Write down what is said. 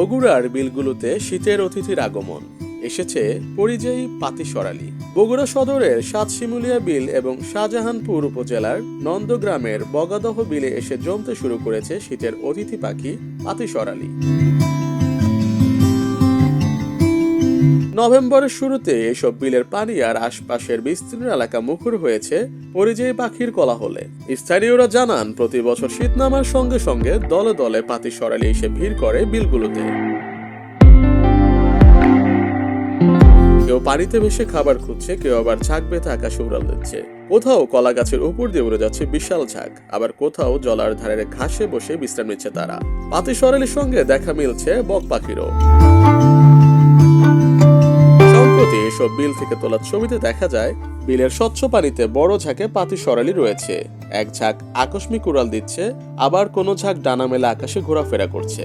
বগুড়ার বিলগুলোতে শীতের অতিথির আগমন। এসেছে পরিযায়ী পাতি সরালি বগুড়া সদরের সাতশিমুলিয়া বিল এবং শাহজাহানপুর উপজেলার নন্দগ্রামের বগাদহ বিলে এসে জমতে শুরু করেছে শীতের অতিথি পাখি পাতি সরালি নভেম্বরের শুরুতে এসব বিলের পানি আর আশপাশের বিস্তীর্ণ এলাকা মুখর হয়েছে পরিযায়ী পাখির কোলাহলে। স্থানীয়রা জানান, প্রতি বছর শীত নামার সঙ্গে সঙ্গে দলে দলে পাতি সরালি এসে ভিড় করে বিলগুলোতে। কেউ পানিতে ভেসে খাবার খুঁজছে, কেউ আবার ঝাঁক বেঁধে আকাশে উড়াল দিচ্ছে। কোথাও কলা গাছের উপর দিয়ে উড়ে যাচ্ছে বিশাল ঝাঁক, আবার কোথাও জলার ধারের ঘাসে বসে বিশ্রাম নিচ্ছে তারা। পাতি সরালির সঙ্গে দেখা মিলছে বক পাখিরও। সম্প্রতি এসব বিল থেকে তোলা ছবিতে দেখা যায়, বিলের স্বচ্ছ পানিতে বড় ঝাঁকে পাতি সরালি রয়েছে। এক ঝাঁক আকস্মিক উড়াল দিচ্ছে, আবার কোনো ঝাঁক ডানা মেলা আকাশে ঘোরাফেরা করছে।